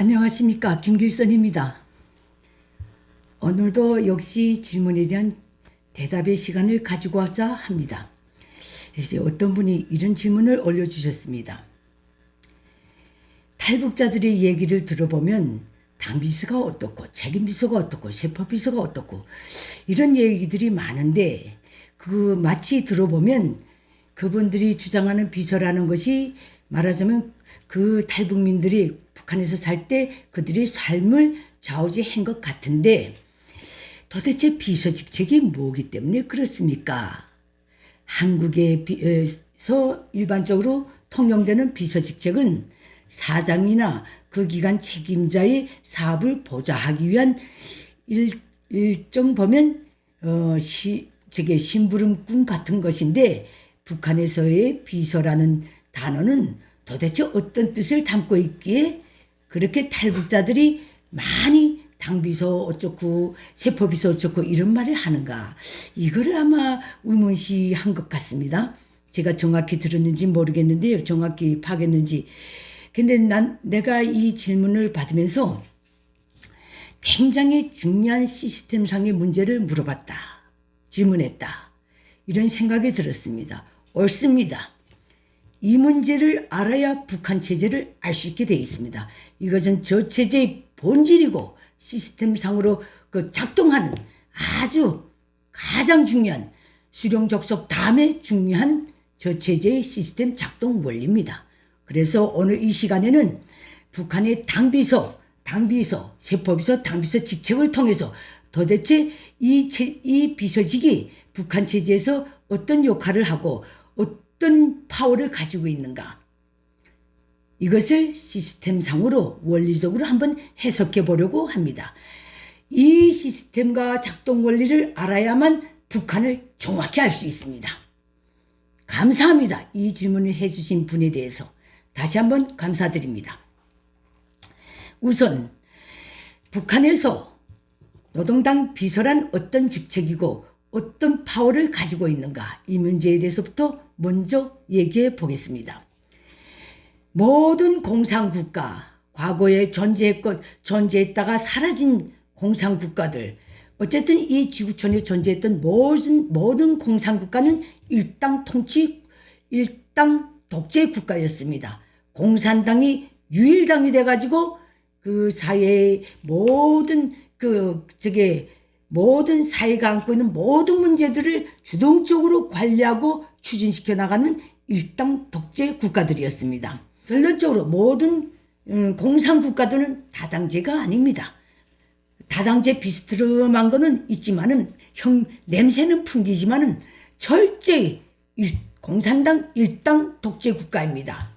안녕하십니까 김길선입니다. 오늘도 역시 질문에 대한 대답의 시간을 가지고자 합니다. 이제 어떤 분이 이런 질문을 올려주셨습니다. 탈북자들의 얘기를 들어보면 당비서가 어떻고 책임비서가 어떻고 세법비서가 어떻고 이런 얘기들이 많은데 그 마치 들어보면 그분들이 주장하는 비서라는 것이 말하자면 그 탈북민들이 북한에서 살 때 그들의 삶을 좌우지한 것 같은데 도대체 비서 직책이 뭐기 때문에 그렇습니까? 한국에서 일반적으로 통용되는 비서 직책은 사장이나 그 기관 책임자의 사업을 보좌하기 위한 일, 일정 보면 어, 시, 저게 심부름꾼 같은 것인데 북한에서의 비서라는 단어는 도대체 어떤 뜻을 담고 있기에 그렇게 탈북자들이 많이 당비서 어쩌고 세포비서 어쩌고 이런 말을 하는가 이거를 아마 의문시한 것 같습니다. 제가 정확히 들었는지 모르겠는데요. 정확히 파악했는지. 근데 난 내가 이 질문을 받으면서 굉장히 중요한 시스템상의 문제를 물어봤다. 질문했다. 이런 생각이 들었습니다. 옳습니다. 이 문제를 알아야 북한 체제를 알 수 있게 되어 있습니다. 이것은 저 체제의 본질이고 시스템상으로 그 작동하는 아주 가장 중요한 수령 적속 다음에 중요한 저 체제의 시스템 작동 원리입니다. 그래서 오늘 이 시간에는 북한의 당비서, 당비서, 세법비서, 당비서 직책을 통해서 도대체 이, 체, 이 비서직이 북한 체제에서 어떤 역할을 하고 어떤 파워를 가지고 있는가. 이것을 시스템상으로 원리적으로 한번 해석해 보려고 합니다. 이 시스템과 작동 원리를 알아야만 북한을 정확히 알 수 있습니다. 감사합니다. 이 질문을 해주신 분에 대해서 다시 한번 감사드립니다. 우선 북한에서 노동당 비서란 어떤 직책이고 어떤 파워를 가지고 있는가 이 문제에 대해서부터 먼저 얘기해 보겠습니다. 모든 공산국가 과거에 존재했고 존재했다가 사라진 공산국가들 어쨌든 이 지구촌에 존재했던 모든 모든 공산국가는 일당 통치 일당 독재 국가였습니다. 공산당이 유일당이 돼가지고 그 사회의 모든 그 저게 모든 사회가 안고 있는 모든 문제들을 주동적으로 관리하고 추진시켜 나가는 일당 독재 국가들이었습니다. 결론적으로 모든 음, 공산 국가들은 다당제가 아닙니다. 다당제 비스트름한 거는 있지만은 형 냄새는 풍기지만은 일, 공산당 일당 독재 국가입니다.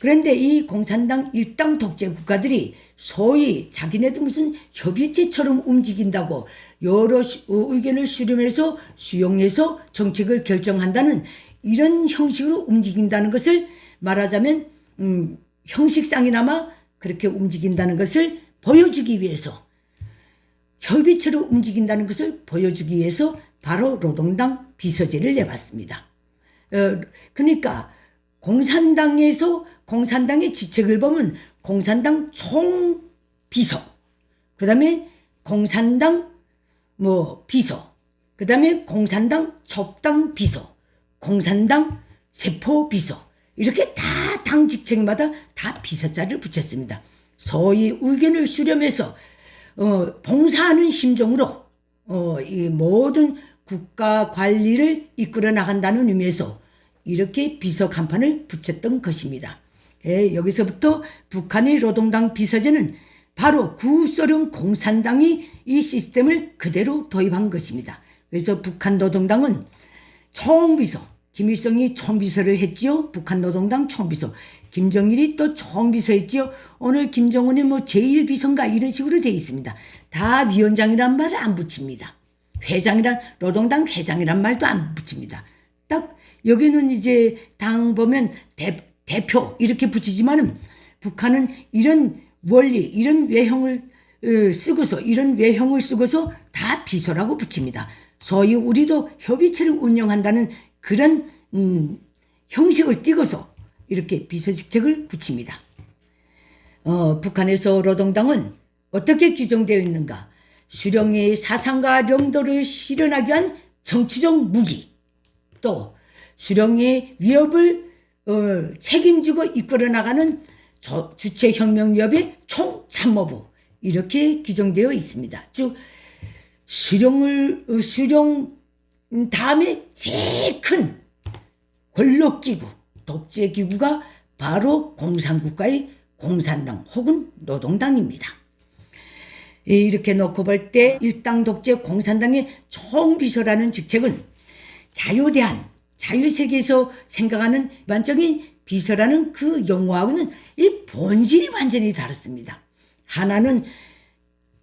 그런데 이 공산당 일당 독재 국가들이 소위 자기네들 무슨 협의체처럼 움직인다고 여러 의견을 수렴해서 수용해서 정책을 결정한다는 이런 형식으로 움직인다는 것을 말하자면 음, 형식상이나마 그렇게 움직인다는 것을 보여주기 위해서 협의체로 움직인다는 것을 보여주기 위해서 바로 노동당 비서제를 내봤습니다. 어, 그러니까 공산당에서 공산당의 지책을 보면 공산당 총비서, 그 다음에 공산당 뭐 비서, 그 다음에 공산당 첩당 비서, 공산당 세포 비서 이렇게 다 당 직책마다 다 비서자를 붙였습니다. 소위 의견을 수렴해서 어, 봉사하는 심정으로 어, 이 모든 국가 관리를 이끌어 나간다는 의미에서 이렇게 비서 간판을 붙였던 것입니다. 예, 여기서부터 북한의 노동당 비서제는 바로 구소련 공산당이 이 시스템을 그대로 도입한 것입니다. 그래서 북한 노동당은 총비서, 김일성이 총비서를 했지요. 북한 노동당 총비서. 김정일이 또 총비서 했지요. 오늘 김정은이 뭐 제1비서인가 이런 식으로 돼 있습니다. 다 위원장이란 말을 안 붙입니다. 회장이란, 노동당 회장이란 말도 안 붙입니다. 딱 여기는 이제 당 보면 대, 대표 이렇게 붙이지만은 북한은 이런 원리, 이런 외형을 어, 쓰고서 이런 외형을 쓰고서 다 비서라고 붙입니다. 소위 우리도 협의체를 운영한다는 그런 음, 형식을 띠고서 이렇게 비서직책을 붙입니다. 어, 북한에서 노동당은 어떻게 규정되어 있는가? 수령의 사상과 명도를 실현하기 위한 정치적 무기, 또 수령의 위협을 어, 책임지고 이끌어 나가는 저- 주체혁명위협의 총참모부 이렇게 규정되어 있습니다. 즉 수령을 어, 수령 다음에 제일 큰 권력기구, 독재기구가 바로 공산국가의 공산당 혹은 노동당입니다. 예, 이렇게 놓고 볼 때 일당 독재 공산당의 총비서라는 직책은 자유대한, 자유세계에서 생각하는 일반적인 비서라는 그 용어하고는 이 본질이 완전히 다릅니다. 하나는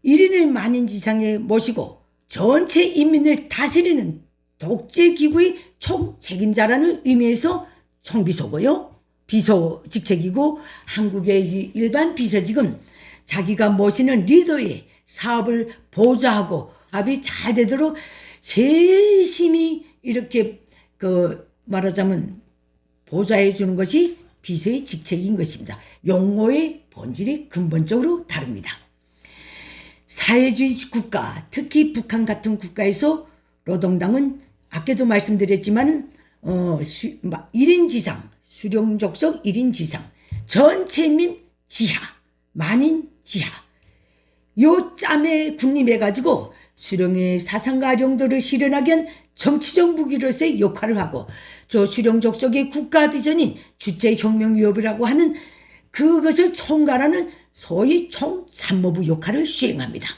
1인을 만인 지상에 모시고 전체 인민을 다스리는 독재기구의 총 책임자라는 의미에서 총비서고요. 비서 직책이고 한국의 이 일반 비서직은 자기가 모시는 리더의 사업을 보좌하고 합이 잘 되도록 세심히 이렇게 그 말하자면 보좌해 주는 것이 비서의 직책인 것입니다. 용어의 본질이 근본적으로 다릅니다. 사회주의 국가, 특히 북한 같은 국가에서 노동당은 아까도 말씀드렸지만 어, 수, 1인 지상, 수령족속 1인 지상, 전체민 지하, 만인 지하. 요 짬에 군림해가지고 수령의 사상과 용도를 실현하기 위한 정치적 무기로서의 역할을 하고 저 수령족속의 국가 비전인 주체혁명 위협이라고 하는 그것을 총괄하는 소위 총참모부 역할을 수행합니다.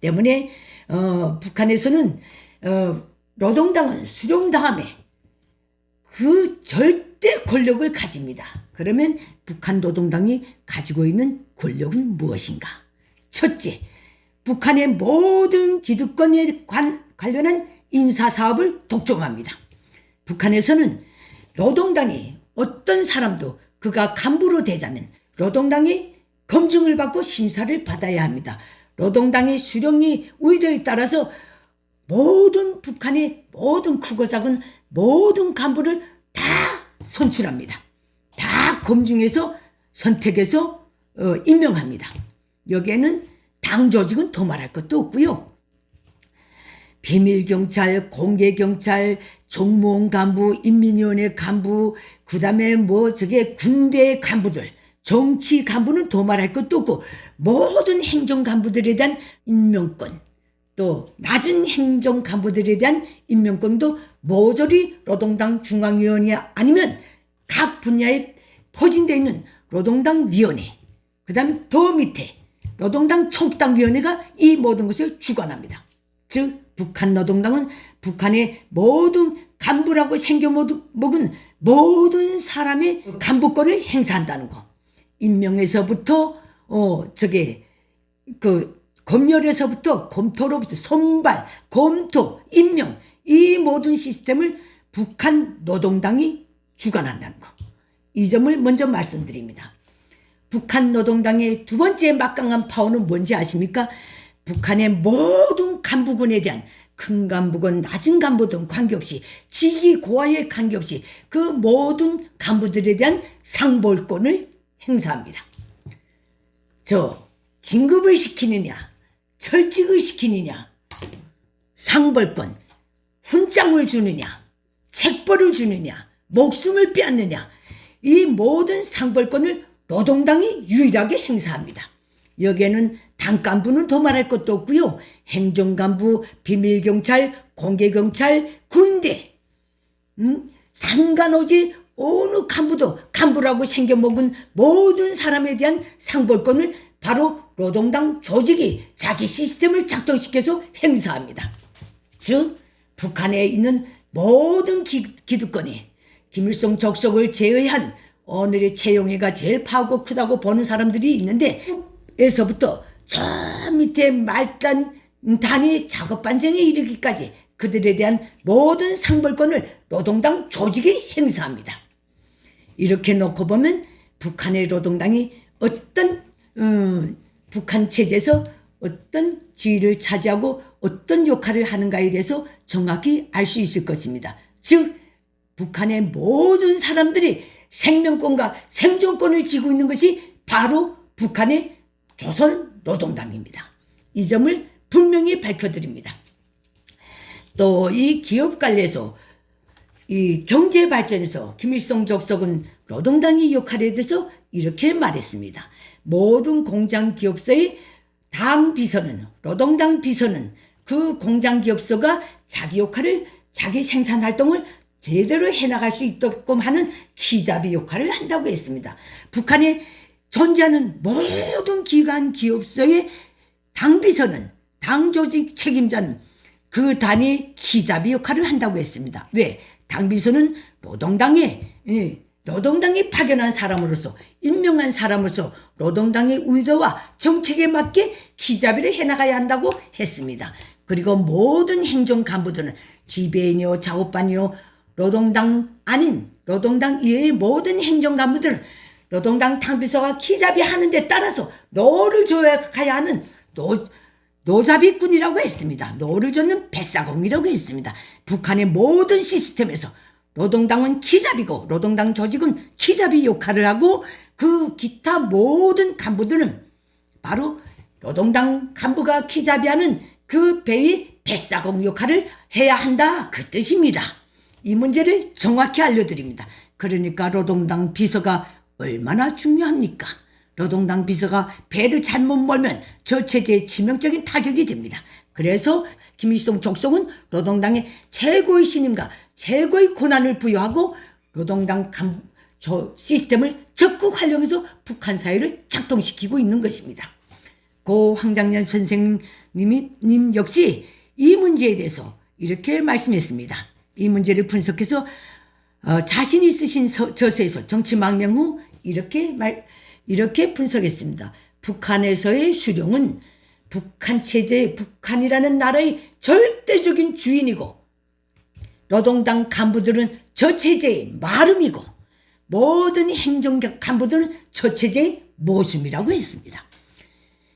때문에 어, 북한에서는 어, 노동당은 수령 다음에 그 절대 권력을 가집니다. 그러면 북한 노동당이 가지고 있는 권력은 무엇인가? 첫째, 북한의 모든 기득권에 관, 관련한 인사 사업을 독점합니다. 북한에서는 노동당이 어떤 사람도 그가 간부로 되자면 노동당이 검증을 받고 심사를 받아야 합니다. 노동당의 수령이 의도에 따라서 모든 북한의 모든 크고 작은 모든 간부를 다 선출합니다. 다 검증해서 선택해서 어, 임명합니다. 여기에는 당 조직은 더 말할 것도 없고요. 비밀경찰, 공개경찰, 정무원 간부, 인민위원회 간부, 그 다음에 뭐 저게 군대 간부들, 정치 간부는 더 말할 것도 없고 모든 행정 간부들에 대한 임명권, 또 낮은 행정 간부들에 대한 임명권도 모조리 노동당 중앙위원회 아니면 각 분야에 포진되어 있는 노동당 위원회, 그 다음에 더 밑에 노동당 촉당위원회가 이 모든 것을 주관합니다. 즉 북한 노동당은 북한의 모든 간부라고 생겨먹은 모든 사람의 간부권을 행사한다는 거. 임명에서부터 어 저게 그 검열에서부터 검토로부터 선발, 검토, 임명 이 모든 시스템을 북한 노동당이 주관한다는 거. 이 점을 먼저 말씀드립니다. 북한 노동당의 두 번째 막강한 파워는 뭔지 아십니까? 북한의 모든 간부군에 대한 큰 간부군, 낮은 간부 등 관계없이 직위 고하에 관계없이 그 모든 간부들에 대한 상벌권을 행사합니다. 저 진급을 시키느냐, 철직을 시키느냐, 상벌권, 훈장을 주느냐, 책벌을 주느냐, 목숨을 빼앗느냐, 이 모든 상벌권을 노동당이 유일하게 행사합니다. 여기에는 당 간부는 더 말할 것도 없고요. 행정간부, 비밀경찰, 공개경찰, 군대, 음? 상관오지 어느 간부도 간부라고 생겨먹은 모든 사람에 대한 상벌권을 바로 노동당 조직이 자기 시스템을 작동시켜서 행사합니다. 즉 북한에 있는 모든 기, 기득권이 김일성 적석을 제외한 오늘의 채용이가 제일 파고 크다고 보는 사람들이 있는데 에서부터 저 밑에 말단 단위 작업 반쟁에 이르기까지 그들에 대한 모든 상벌권을 노동당 조직이 행사합니다. 이렇게 놓고 보면 북한의 노동당이 어떤 음, 북한 체제에서 어떤 지위를 차지하고 어떤 역할을 하는가에 대해서 정확히 알 수 있을 것입니다. 즉 북한의 모든 사람들이 생명권과 생존권을 쥐고 있는 것이 바로 북한의 조선 노동당입니다. 이 점을 분명히 밝혀드립니다. 또 이 기업 관리에서 이 경제 발전에서 김일성 족속은 노동당의 역할에 대해서 이렇게 말했습니다. 모든 공장 기업소의 당 비서는 노동당 비서는 그 공장 기업소가 자기 역할을 자기 생산 활동을 제대로 해나갈 수 있도록 하는 기잡이 역할을 한다고 했습니다. 북한에 존재하는 모든 기관 기업소의 당 비서는 당 조직 책임자는 그 단위 기잡이 역할을 한다고 했습니다. 왜? 당 비서는 노동당에 예, 노동당이 파견한 사람으로서 임명한 사람으로서 노동당의 의도와 정책에 맞게 기자비를 해나가야 한다고 했습니다. 그리고 모든 행정 간부들은 지배인이요 작업반이요 노동당 아닌 노동당 이외의 모든 행정 간부들은 노동당 당비서가 기자비 하는 데 따라서 노를 조약해야 하는 노 노잡이꾼이라고 했습니다. 노를 젓는 뱃사공이라고 했습니다. 북한의 모든 시스템에서 노동당은 기잡이고 노동당 조직은 기잡이 역할을 하고 그 기타 모든 간부들은 바로 노동당 간부가 기잡이하는 그 배의 뱃사공 역할을 해야 한다 그 뜻입니다. 이 문제를 정확히 알려드립니다. 그러니까 노동당 비서가 얼마나 중요합니까? 노동당 비서가 배를 잘못 몰면 저 체제에 치명적인 타격이 됩니다. 그래서 김일성 족속은 노동당의 최고의 신임과 최고의 권한을 부여하고 노동당 감, 저 시스템을 적극 활용해서 북한 사회를 작동시키고 있는 것입니다. 고 황장년 선생님이 님 역시 이 문제에 대해서 이렇게 말씀했습니다. 이 문제를 분석해서 어, 자신이 쓰신 서, 저서에서 정치 망명 후 이렇게 말 이렇게 분석했습니다. 북한에서의 수령은 북한 체제의 북한이라는 나라의 절대적인 주인이고 노동당 간부들은 저 체제의 마름이고 모든 행정 간부들은 저 체제의 모순이라고 했습니다.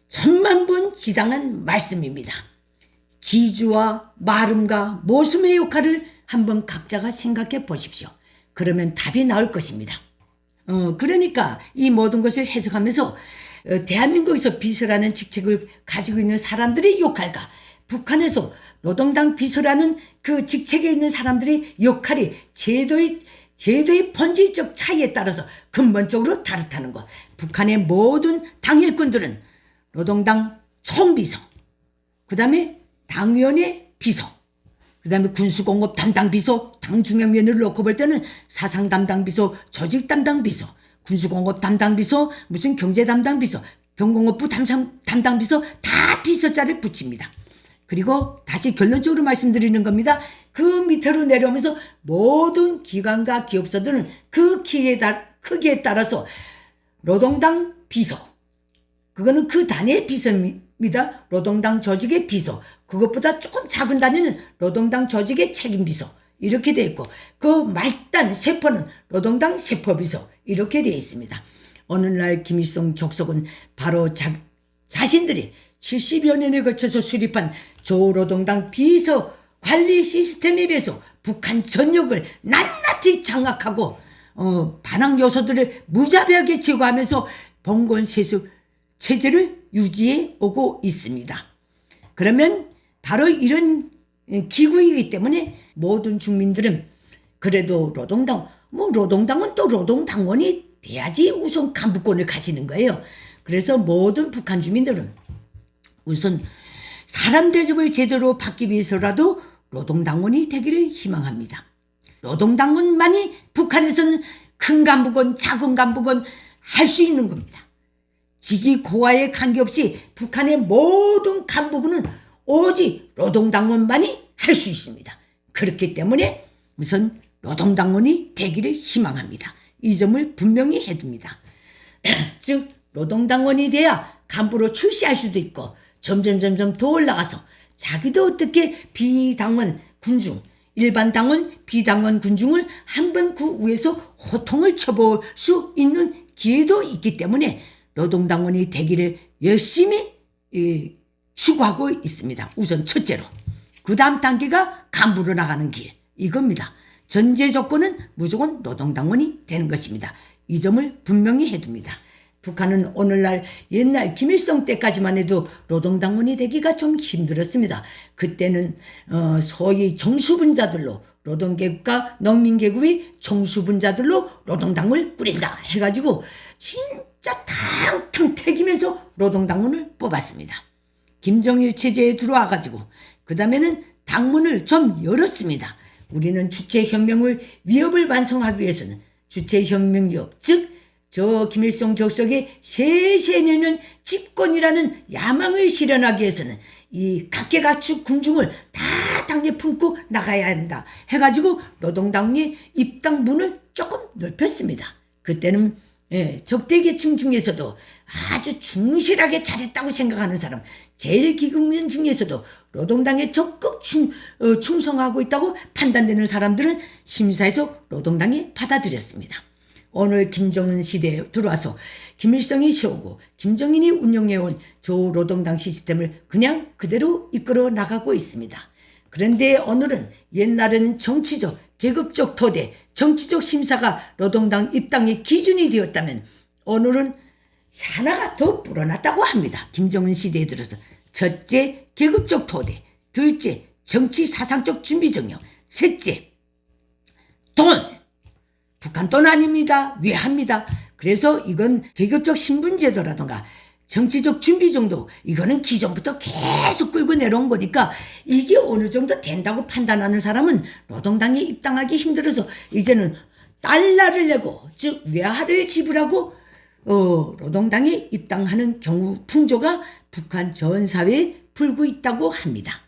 천만 번 지당한 말씀입니다. 지주와 마름과 모순의 역할을 한번 각자가 생각해 보십시오. 그러면 답이 나올 것입니다. 어, 그러니까 이 모든 것을 해석하면서 어, 대한민국에서 비서라는 직책을 가지고 있는 사람들의 역할과 북한에서 노동당 비서라는 그 직책에 있는 사람들의 역할이 제도의 제도의 본질적 차이에 따라서 근본적으로 다르다는 것. 북한의 모든 당일꾼들은 노동당 총비서, 그 다음에 당위원회 비서, 그 다음에 군수공업 담당 비서, 당중앙위원회를 놓고 볼 때는 사상 담당 비서, 조직 담당 비서, 군수공업 담당 비서, 무슨 경제 담당 비서, 경공업부 담당, 담당 비서 다 비서자를 붙입니다. 그리고 다시 결론적으로 말씀드리는 겁니다. 그 밑으로 내려오면서 모든 기관과 기업소들은 그 키에 따, 크기에 따라서 노동당 비서, 그거는 그 단위의 비서 입니다. 노동당 조직의 비서. 그것보다 조금 작은 단위는 노동당 조직의 책임 비서. 이렇게 돼 있고 그 말단 세포는 노동당 세포 비서. 이렇게 되어 있습니다. 어느 날 김일성 족속은 바로 자, 자신들이 70여 년에 걸쳐서 수립한 조노동당 비서 관리 시스템에 비해서 북한 전역을 낱낱이 장악하고 어, 반항 요소들을 무자비하게 제거하면서 봉건 세수 체제를 유지해 오고 있습니다. 그러면 바로 이런 기구이기 때문에 모든 국민들은 그래도 노동당, 뭐 노동당은 또 노동당원이 돼야지 우선 간부권을 가지는 거예요. 그래서 모든 북한 주민들은 우선 사람 대접을 제대로 받기 위해서라도 노동당원이 되기를 희망합니다. 노동당원만이 북한에서는 큰 간부건 작은 간부건 할 수 있는 겁니다. 직위 고하에 관계없이 북한의 모든 간부군은 오직 노동당원만이 할 수 있습니다. 그렇기 때문에 우선 노동당원이 되기를 희망합니다. 이 점을 분명히 해둡니다. 즉 노동당원이 돼야 간부로 출시할 수도 있고 점점 점점 더 올라가서 자기도 어떻게 비당원 군중 일반 당원 비당원 군중을 한번 그 위에서 호통을 쳐볼 수 있는 기회도 있기 때문에 노동당원이 되기를 열심히 예, 추구하고 있습니다. 우선 첫째로. 그 다음 단계가 간부로 나가는 길. 이겁니다. 전제 조건은 무조건 노동당원이 되는 것입니다. 이 점을 분명히 해둡니다. 북한은 오늘날 옛날 김일성 때까지만 해도 노동당원이 되기가 좀 힘들었습니다. 그때는 어, 소위 정수분자들로 노동계급과 농민계급이 정수분자들로 노동당을 꾸린다 해가지고 진 짜 탕탕 태기면서 노동당원을 뽑았습니다. 김정일 체제에 들어와 가지고 그 다음에는 당문을 좀 열었습니다. 우리는 주체혁명을 위협을 완성하기 위해서는 주체혁명 위협 즉 저 김일성 족속의 세세년은 집권이라는 야망을 실현하기 위해서는 이 각계각축 군중을 다 당에 품고 나가야 한다 해가지고 노동당의 입당 문을 조금 넓혔습니다. 그때는 예, 적대계층 중에서도 아주 충실하게 잘했다고 생각하는 사람, 제일 기국민 중에서도 노동당에 적극 충, 어, 충성하고 있다고 판단되는 사람들은 심사에서 노동당이 받아들였습니다. 오늘 김정은 시대에 들어와서 김일성이 세우고 김정인이 운영해온 조노동당 시스템을 그냥 그대로 이끌어 나가고 있습니다. 그런데 오늘은 옛날에는 정치적, 계급적 토대, 정치적 심사가 노동당 입당의 기준이 되었다면 오늘은 하나가 더 불어났다고 합니다. 김정은 시대에 들어서 첫째 계급적 토대, 둘째 정치 사상적 준비 정령, 셋째 돈. 북한 돈 아닙니다. 외합니다. 그래서 이건 계급적 신분제도라든가 정치적 준비 정도 이거는 기존부터 계속 끌고 내려온 거니까 이게 어느 정도 된다고 판단하는 사람은 노동당에 입당하기 힘들어서 이제는 달러를 내고 즉 외화를 지불하고 어, 노동당에 입당하는 경우 풍조가 북한 전 사회에 불고 있다고 합니다.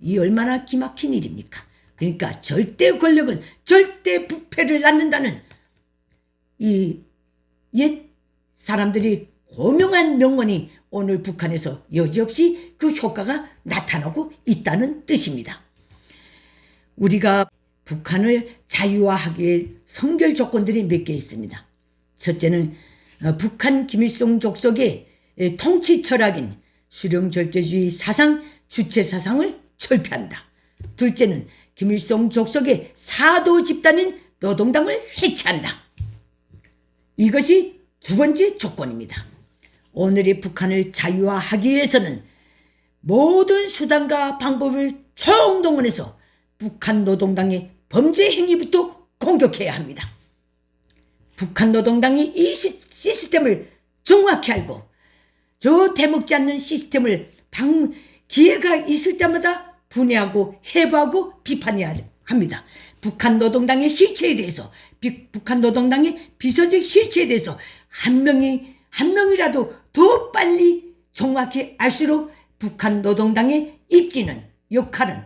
이 얼마나 기막힌 일입니까? 그러니까 절대 권력은 절대 부패를 낳는다는 이 옛 사람들이 고명한 명언이 오늘 북한에서 여지없이 그 효과가 나타나고 있다는 뜻입니다. 우리가 북한을 자유화하기 위해 선결 조건들이 몇 개 있습니다. 첫째는 어, 북한 김일성 족속의 에, 통치 철학인 수령 절대주의 사상, 주체 사상을 철폐한다. 둘째는 김일성 족속의 사도 집단인 노동당을 해체한다. 이것이 두 번째 조건입니다. 오늘의 북한을 자유화하기 위해서는 모든 수단과 방법을 총동원해서 북한 노동당의 범죄 행위부터 공격해야 합니다. 북한 노동당이 이 시, 시스템을 정확히 알고 저 대먹지 않는 시스템을 방, 기회가 있을 때마다 분해하고 해부하고 비판해야 합니다. 북한 노동당의 실체에 대해서 비, 북한 노동당의 비서적 실체에 대해서 한 명이 한 명이라도 더 빨리 정확히 알수록 북한 노동당의 입지는 역할은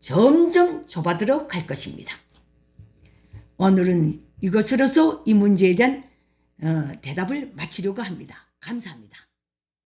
점점 좁아들어 갈 것입니다. 오늘은 이것으로서 이 문제에 대한 어, 대답을 마치려고 합니다. 감사합니다.